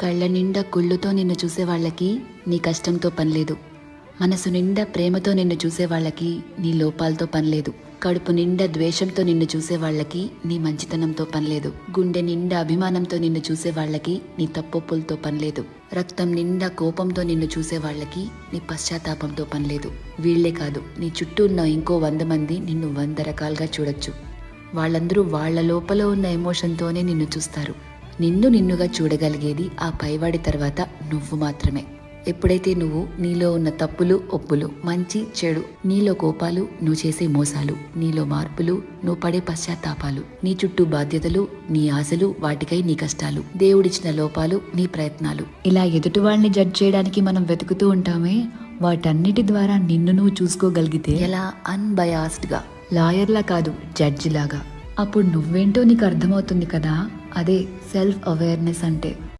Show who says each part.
Speaker 1: కళ్ళ నిండా కుళ్ళుతో నిన్ను చూసేవాళ్ళకి నీ కష్టంతో పనిలేదు మనసు నిండా ప్రేమతో నిన్ను చూసే వాళ్ళకి నీ లోపాలతో పనిలేదు కడుపు నిండా ద్వేషంతో నిన్ను చూసేవాళ్ళకి నీ మంచితనంతో పనిలేదు గుండె నిండా అభిమానంతో నిన్ను చూసే వాళ్ళకి నీ తప్పొప్పులతో పనిలేదు రక్తం నిండా కోపంతో నిన్ను చూసేవాళ్ళకి నీ పశ్చాత్తాపంతో పనిలేదు వీళ్ళే కాదు నీ చుట్టూ ఉన్న ఇంకో వంద మంది నిన్ను వంద రకాలుగా చూడొచ్చు. వాళ్ళందరూ వాళ్ళ లోపల ఉన్న ఎమోషన్తోనే నిన్ను చూస్తారు. నిన్ను నిన్నుగా చూడగలిగేది ఆ పైవాడి తర్వాత నువ్వు మాత్రమే. ఎప్పుడైతే నువ్వు నీలో ఉన్న తప్పులు ఒప్పులు మంచి చెడు నీలో కోపాలు నువ్వు చేసే మోసాలు నీలో మార్పులు నువ్వు పడే పశ్చాత్తాపాలు నీ చుట్టూ బాధ్యతలు నీ ఆశలు వాటికై నీ కష్టాలు దేవుడిచ్చిన లోపాలు నీ ప్రయత్నాలు. ఇలా ఎదుటి వాళ్ళని జడ్జ్ చేయడానికి మనం వెతుకుతూ ఉంటామే వాటన్నిటి ద్వారా నిన్ను నువ్వు చూసుకోగలిగితే ఎలా? అన్బయాస్డ్గా లాయర్లా కాదు జడ్జి లాగా. అప్పుడు నువ్వేంటో నీకు అర్థమవుతుంది కదా? అదే సెల్ఫ్ అవేర్నెస్ అంటే.